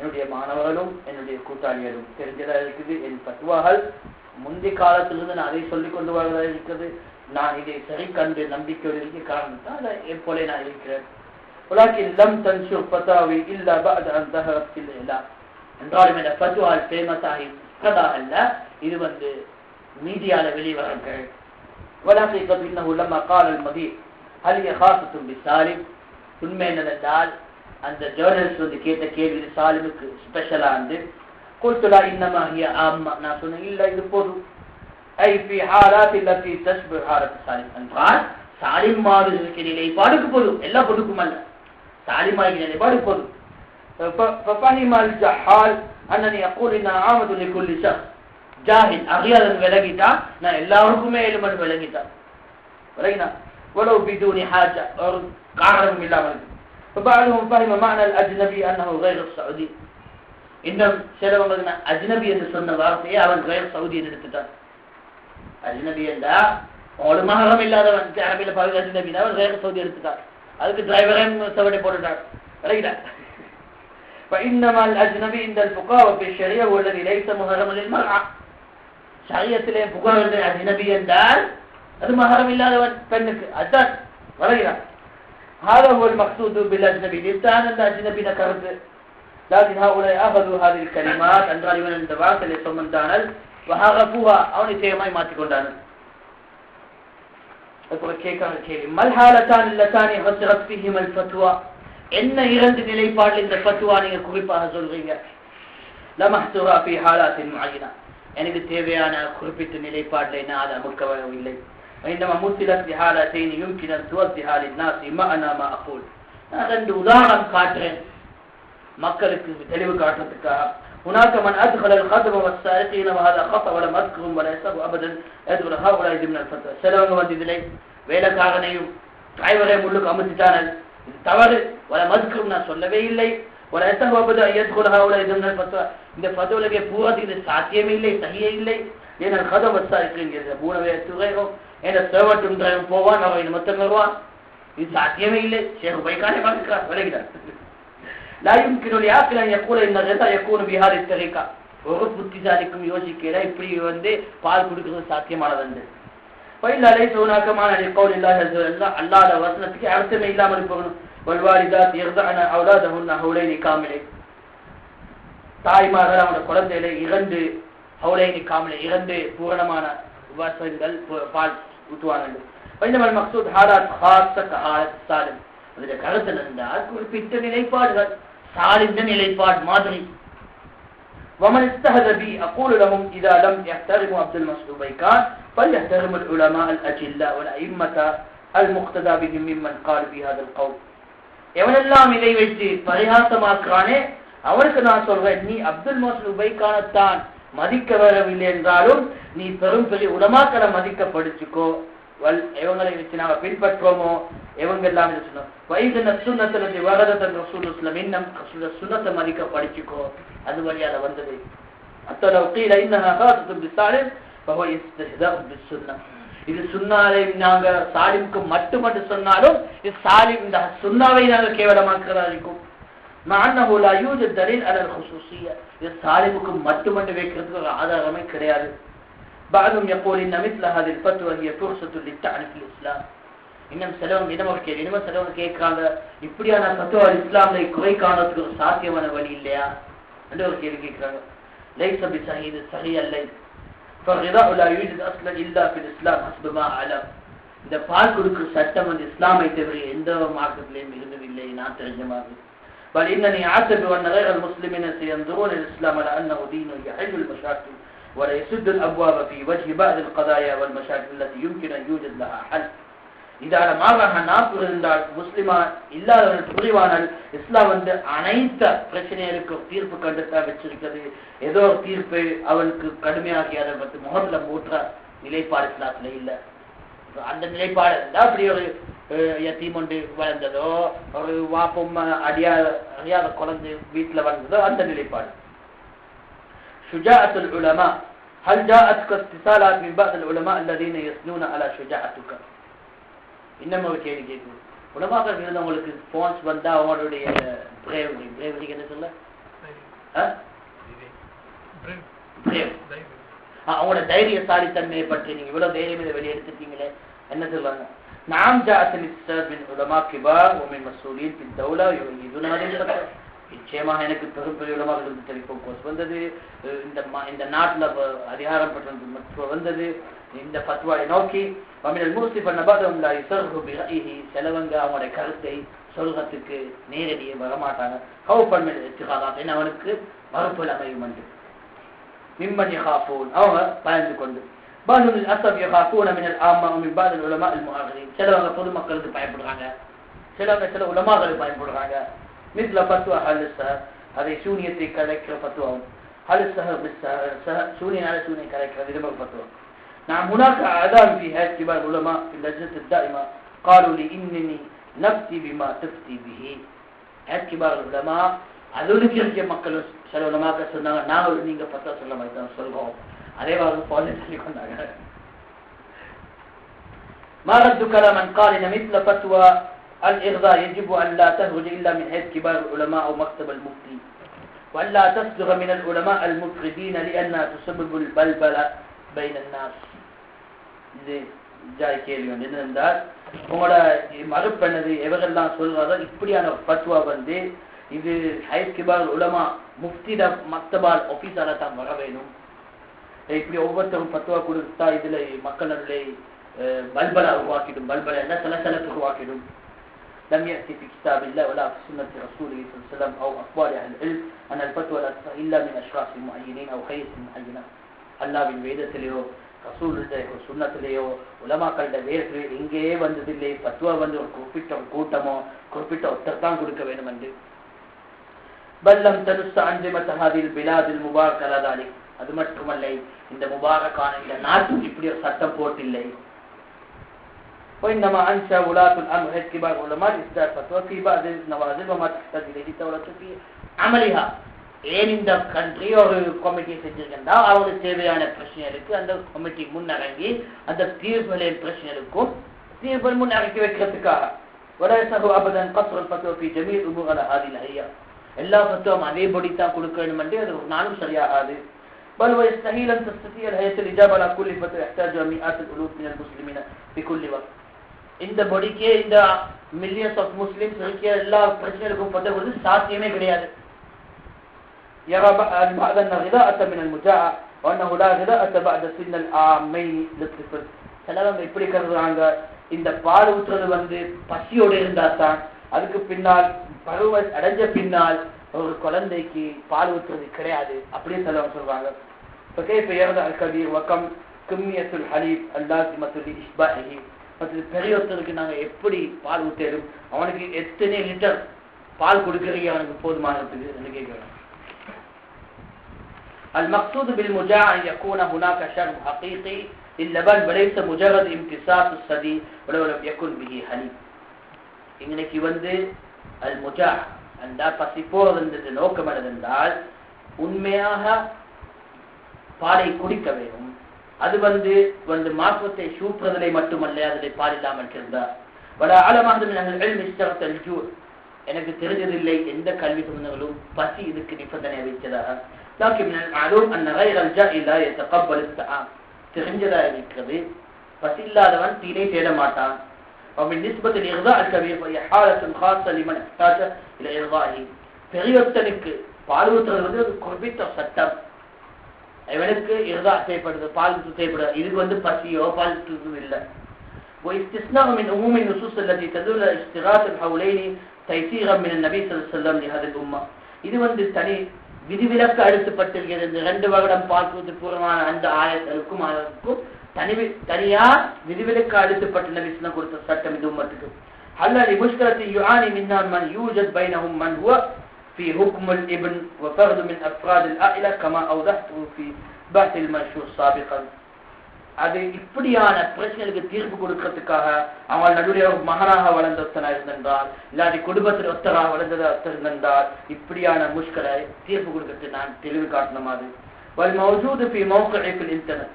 என்னுடைய மாணவர்களும் என்னுடைய கூட்டாளிகளும் தெரிஞ்சதா இருக்குது என் பத்துவாகள் முந்தைய காலத்திலிருந்து நான் அதை சொல்லிக் கொண்டு வருவதா இருக்கிறது நான் இதை சரி கண்டு நம்பிக்கையோடு இருக்க காரணத்தால் எப்போலே நான் இருக்கிறேன் ولكن لم تنشر فتاوي إلا بعد أن ظهرت في الإعلام என்றாலும் இந்த பத்துவால் ஃபேமஸ் ஆகி கதா அல்ல இது வந்து மீடியால வெளிவரங்கள் ولاحقا انه لما قال المضيف هل هي خاصة بسالم உண்மை என்னதென்றால் அந்த ஜேர்னலிஸ்ட் வந்து கேட்ட கேள்வி இது சாலிமுக்கு ஸ்பெஷலா இருந்து قلت لا انما هي عامة நான் சொன்னேன் இல்ல இது பொது اي في حالات التي تشبه حالة سالم என்றால் சாலிம் மாதிரி இருக்கிற நிலைப்பாடுக்கு பொது எல்லா பொதுக்கும் அல்ல சாலிம் ஆகிய நிலைப்பாடு பொது ف- ففهم الجحال انني اقول انها عامة لكل شخص ஜாஹில் அறியாதன் விலகிட்டா நான் எல்லாருக்குமே எலுமன் விளங்கிட்டான் விளங்கினா ولو بدون حاجة ஒரு காரணம் இல்லாமல் فبعضهم فهم معنى الأجنبي أنه غير السعودي இன்னும் சிலவங்களுக்கு நான் அஜ்னபி என்று சொன்ன வார்த்தையை அவன் غير சவுதி என்று எடுத்துட்டான் அஜ்னபி என்றா அவனோட மகரம் இல்லாதவன் அரபியில பகுதி அஜ்னபி அவன் غير சவுதி எடுத்துட்டான் அதுக்கு டிரைவரே சவடை போட்டுட்டான் விளங்கிட்டா فإنما الأجنبي عند الفقهاء وفي الشريعة هو الذي ليس محرما للمرأة சரியத்திலே புகார் அஜ்னபி என்றால் அது மகரம் இல்லாதவன் பெண்ணுக்கு அதான் வரைகிறான் هذا هو المقصود بالاجنبي لسان الاجنبي ذكرت لكن هؤلاء اخذوا هذه الكلمات என்றால் இவன் இந்த வார்த்தையை சுமந்தானல் وهغفوها அவனை சேமாய் மாற்றிக் கொண்டானல் அப்புறம் கேட்கான கேள்வி மல்ஹாலத்தான் இல்லத்தானி ஹசரத் ஃபிஹிம் அல் ஃபத்வா என்ன இரண்டு நிலைப்பாடு இந்த ஃபத்வா நீங்க குறிப்பாக சொல்றீங்க லமஹ்துரா ஃபி ஹாலாத்தின் முஅய்யனா எனக்கு தேவையான குறிப்பிட்ட நிலைப்பாட்டில் நான் அதை அமுக்கவில்லை وإنما مثلت بحالتين يمكن أن توضحها للناس معنى ما أقول நான் ரெண்டு உதாரணம் காட்டுறேன் மக்களுக்கு தெளிவு காட்டுறதுக்காக هناك من أدخل الخدم والسائقين وهذا خطأ ولم أذكرهم ولا يسبب أبدا يدخل هؤلاء ضمن الفتوى சிலவங்க வந்து இதிலே வேலைக்காரனையும் டிரைவரையும் உள்ளுக்கு அமுத்திட்டானல் இது தவறு வல மதுக்கும் நான் சொல்லவே இல்லை ولا يسبب أبدا أن يدخل هؤلاء ضمن الفتوى இந்த ஃபதுவலகே பூரத்துக்கு இது சாத்தியமே இல்லை சகியே இல்லை ஏன்னா கதம் வசாரிக்கிறீங்க மூணு துறையும் ஏன்னா சேவட்டுன்றான் போவான் அவன் மொத்தம் வருவான். இது சாத்தியமே இல்லை. சேகு பைக்கானே பார்க்கிறான் விலகிறான் லா யும்கினுல் யாக்கிலன் யக்கூல இந்த ஜெதா யக்கூனு பிஹார் இத்தகைக்கா ஒரு புத்திசாலிக்கும் யோசிக்கல இப்படி வந்து பால் கொடுக்கிறது சாத்தியமானது பயில் அலை சோனாக்கமான அடிக்கோல் இல்லாத அல்லாத வசனத்துக்கு அர்த்தமே இல்லாமல் போகணும் வல்வாரிதா இர்தான அவுலாதகுன் அவுளை நிக்காமலே தாய்மார்கள் அவனோட குழந்தையில இறந்து அவுளை நிக்காமலே இறந்து பூரணமான வசங்கள் பால் ஊட்டுவார்கள் பைனமல் المقصود حالات خاصة كحالة سالم அதில் கருத்து இருந்தால் குறிப்பிட்ட நிலைப்பாடுகள் சாலிந்த நிலைப்பாடு மாதிரி ومن استهد بي أقول لهم إذا لم يحترموا عبد المسعود بيكان فليحترموا العلماء الأجلاء والأئمة المقتدى بهم ممن قال بهذا القول எவனெல்லாம் இதை வைத்து பரிகாசமாக்குறானே அவனுக்கு நான் சொல்றேன் நீ அப்துல் மசூத் உபைக்கானத்தான் மதிக்க வரவில்லை என்றாலும் நீ பெரும் பெரிய உலமாக்களை மதிக்க படிச்சுக்கோ வல் இவங்களை வச்சு நாங்கள் பின்பற்றுவோமோ? இவங்க எல்லாம் இது சொன்னோம்? வயது நசுன்னத்துல வரதன் ரசூல் இஸ்லாம் இன்னும் சுனத்தை மதிக்க படிச்சுக்கோ அது வழியால வந்தது. அத்தலவு கீழ இன்னஹா காசத்தும் பிசாலிம் ஃபஹுவ இஸ்திஹ்தாஉ இது சுன்னாவை நாங்க சாலிமுக்கு மட்டும் மட்டும் சொன்னாலும் இது சாலிம் இந்த சுன்னாவை நாங்கள் கேவலமாக்குறதா இருக்கும். மான்னஹு லா யூஜத் தலீல் அலல் ஹுசூசிய்யா இது சாலிமுக்கு மட்டும் மட்டும் வைக்கிறதுக்கு ஒரு ஆதாரமே கிடையாது بعضهم يقول ان مثل هذه الفتوى هي فرصه للتعريف الاسلام இன்னும் சிலவங்க இன்னும் ஒரு கேள்வி இன்னும் சிலவங்க கேட்கறாங்க இப்படியான ஃபத்வா இஸ்லாம்ல குறை காணறதுக்கு ஒரு சாத்தியமான வழி இல்லையா என்று ஒரு கேள்வி கேட்கறாங்க லைஸ பிசஹீ இது சஹீ அல்லை فالغذاء لا يوجد اصلا الا في الاسلام حسب ما اعلم இந்த பால் கொடுக்கிற சட்டம் வந்து இஸ்லாமை தவிர எந்த மார்க்கத்திலையும் இருந்ததில்லை நான் தெரிஞ்ச மாதிரி بل انني اعتبر ان غير المسلمين سينظرون الاسلام على انه دين يحل المشاكل ولا يسد الابواب في وجه بعض القضايا والمشاكل التي يمكن ان يوجد لها حل இதால மாறாக நாப்பு இருந்தால் முஸ்லிமா இல்லாதவர்கள் புரிவானால் இஸ்லாம் வந்து அனைத்து பிரச்சனைகளுக்கும் தீர்ப்பு கண்டுத்தான் வச்சிருக்கிறது ஏதோ ஒரு தீர்ப்பு அவனுக்கு கடுமையாகி அதை பற்றி முகத்துல மூற்ற நிலைப்பாடு இஸ்லாத்துல இல்ல அந்த நிலைப்பாடு இருந்தா அப்படி ஒரு அஹ், யத்தீம் ஒன்று வளர்ந்ததோ ஒரு வாப்பும் அடியா அறியாத குழந்தை வீட்டில் வளர்ந்ததோ அந்த நிலைப்பாடு. சுஜா அத்துல் உலமா هل جاءتك اتصالات من உலமா العلماء الذين அலா சுஜா شجاعتك இன்னும் ஒரு கேள்வி கேட்கணும் உலமாக்கள் இருந்தவங்களுக்கு ஃபோன்ஸ் வந்தால் அவங்களுடைய பிரேவரி பிரேவரிக்கு என்ன சொல்ல? பிரேவ் அவங்களோட தைரியசாலித்தன்மையை பற்றி நீங்க இவ்வளவு தைரியம் இதை வெளியெடுத்துட்டீங்களே என்ன சொல்லுவாங்க? நாம் ஜாத்தில் மின் உலமா கிபார் உமின் மசூலின் பின் தௌலா இது நிச்சயமாக எனக்கு பெரும் பெரிய உலமாக டெலிஃபோன் கோர்ஸ் வந்தது. இந்த இந்த நாட்டில் அதிகாரம் பெற்ற மற்ற வந்தது. இந்த பத்வாவை நோக்கி வமினல் மூர்த்தி பண்ண பாதம் செலவங்க அவங்களுடைய கருத்தை சொல்கிறதுக்கு நேரடியே வரமாட்டாங்க. ஹவு பண்ண என்ன அவனுக்கு மறுப்புல அமையும் என்று. மிம்மன் யகாஃபூன். அவங்க பயந்து கொண்டு. பாலும் அசப் யகாஃபூன மினல் ஆமா மின் பாதல் உலமா அல் முஹாஜிரின் சிலவங்க பொதுமக்களுக்கு பயப்படுறாங்க சிலவங்க சில உலமாக்களுக்கு பயப்படுறாங்க மிஸ்ல பத்துவா ஹலிசஹர் அதை சூனியத்தை கலைக்கிற பத்துவாவும் ஹலிசஹர் பிஸ்ஸஹர் சூனியனால சூனியம் கலைக்கிற விரும்ப பத்துவம் نعم هناك أعدام في هذه كبار العلماء في اللجنة الدائمة قالوا لي إنني نفتي بما تفتي به هذه كبار العلماء அதுக்கு இருக்க மக்கள் சில உலமாக்கள் சொன்னாங்க நாங்கள் நீங்க பத்தா சொல்ல மாதிரி தான் சொல்றோம் அதே மாதிரி ஃபாலோ சொல்லி கொண்டாங்க ما ردك على من قال ان مثل فتوى الإغضاء يجب أن لا تخرج إلا من هيئة كبار العلماء أو مكتب المفتي وأن لا تصدر من العلماء المفردين لأنها تسبب البلبلة بين الناس இது ஜாய் கேள்வி வந்து என்னென்றால் உங்களோட மறுப்பெண்ணது எவரெல்லாம் சொல்றாரோ இப்படியான பத்துவா வந்து இது ஹைத் கிபார் உலமா முஃப்திட மக்தபால் ஆபீஸால தான் வர வேணும் இப்படி ஒவ்வொருத்தரும் பத்துவா கொடுத்தா இதுல மக்கள் நடுவே பல்பலா உருவாக்கிடும் பல்பலா என்ன சலசலப்பு உருவாக்கிடும் لم يأتي في كتاب الله ولا في سنة رسوله صلى الله عليه وسلم أو أخبار أهل العلم أن الفتوى لا تصح إلا من أشخاص معينين أو خيس معينة அல்லாவின் வேதத்திலேயோ ரசூலுடைய ஒரு சுண்ணத்திலேயோ உலமாக்களோட வேறு எங்கேயே வந்ததில்லை பத்துவா வந்து ஒரு குறிப்பிட்ட ஒரு கூட்டமோ குறிப்பிட்ட ஒருத்தர் தான் கொடுக்க வேண்டும் என்று பல்லம் தனுச அஞ்சிமத் ஹாதில் பிலாதில் முபாரக் அலாதாலி அது மட்டுமல்ல இந்த முபாரக்கான இந்த நாட்டில் இப்படி ஒரு சட்டம் போட்டில்லை وإنما أنشأ ولاة الأمر هيئة كبار علماء إصدار فتوى في بعض النوازل وما تحتاج إليه الدولة في عملها ஏன் இந்த கண்ட்ரி ஒரு கமிட்டி செஞ்சிருக்கா அவருக்கு தேவையான பிரச்சனைகளுக்கு அந்த கமிட்டி முன்னடங்கி அந்த தீர்ப்புகளின் பிரச்சனைகளுக்கும் தீர்ப்புகள் முன்னடக்கி வைக்கிறதுக்காக ولا يسهل ابدا قصر الفتوى في جميع امور على هذه الهيئه எல்லா ஃபத்துவாவும் அதேபடி தான் கொடுக்க வேண்டும் என்று அது ஒரு நாளும் சரியாகாது بل ويستحيل ان تستطيع الهيئه الاجابه على كل فتوى يحتاجها مئات الالوف من المسلمين في كل وقت இந்த பொடிக்கே இந்த மில்லியன்ஸ் ஆஃப் முஸ்லிம்ஸ் இருக்க எல்லா பிரச்சனைகளுக்கும் பத்த வந்து சாத்தியமே கிடையாது يرى بعض أن غذاءة من المجاعة وأنه لا غذاءة بعد سن العامين للطفل சிலவங்க இப்படி கருதுறாங்க இந்த பால் ஊற்றுறது வந்து பசியோடு இருந்தா தான் அதுக்கு பின்னால் பருவ அடைஞ்ச பின்னால் ஒரு குழந்தைக்கு பால் ஊற்றுறது கிடையாது அப்படியே சிலவங்க சொல்றாங்க இப்போ கேப்ப يرضى الكبير وكم كمية الحليب اللازمة لإشباعه மற்றும் பெரியொருத்தருக்கு நாங்க எப்படி பால் ஊற்றலும் அவனுக்கு எத்தனை லிட்டர் பால் கொடுக்கறீங்க அவனுக்கு போதுமானதுக்கு என்று கேட்கிறோம் المقصود بالمجاعة أن يكون هناك شرب حقيقي للبن وليس مجرد امتصاص الثدي ولو لم يكن به حليب இன்னைக்கு வந்து அல் முஜா அந்த இருந்தது. நோக்கம் என்றால் உண்மையாக பாலை குடிக்க வேண்டும். அது வந்து வந்து மாசத்தை சூப்புறதிலே மட்டுமல்ல அதில் பால் இல்லாமல் இருந்தார் வட ஆழமாக நாங்கள் எனக்கு தெரிஞ்சதில்லை எந்த கல்வி சம்பந்தங்களும் பசி இதுக்கு நிபந்தனை வைத்ததாக தெரிஞ்சதா இருக்கிறது. பசி இல்லாதவன் தீனை தேட மாட்டான். وبالنسبة لإغذاء الكبير فهي حالة خاصة لمن احتاج إلى إغذائه பெரியொருத்தனுக்கு பால் ஊற்றுறது வந்து ஒரு குறிப்பிட்ட சட்டம் இவனுக்கு இறுதா தேவைப்படுது பால் தேவைப்படுது இதுக்கு வந்து பசியோ பால் இல்லை واستثناء من عموم النصوص التي تدل على اشتراط الحولين تيسيرا من النبي صلى الله عليه وسلم لهذه الأمة இது வந்து தனி விதிவிலக்கு அழுத்தப்பட்டிருக்கிறது இந்த ரெண்டு வருடம் பார்ப்பது பூர்வமான அந்த ஆயத்திற்கும் அதற்கும் தனி தனியா விதிவிலக்கு அழுத்தப்பட்ட நபிஸ்லாம் கொடுத்த சட்டம் இது உம்மத்துக்கு هل لمشكلة يعاني منها من يوجد بينهم من هو في حكم الابن وفرد من أفراد العائلة كما أوضحته في بحث المنشور سابقا அது இப்படியான பிரச்சனைகளுக்கு தீர்ப்பு கொடுக்கறதுக்காக அவள் நடுவில் ஒரு மகனாக வளர்ந்த ஒத்தனா இருந்திருந்தால் இல்லாட்டி குடும்பத்தில் ஒத்தராக வளர்ந்ததா இருந்திருந்தால் இப்படியான முஷ்கலை தீர்ப்பு கொடுக்கறது நான் தெளிவு காட்டணும் அது والموجود في موقع في الانترنت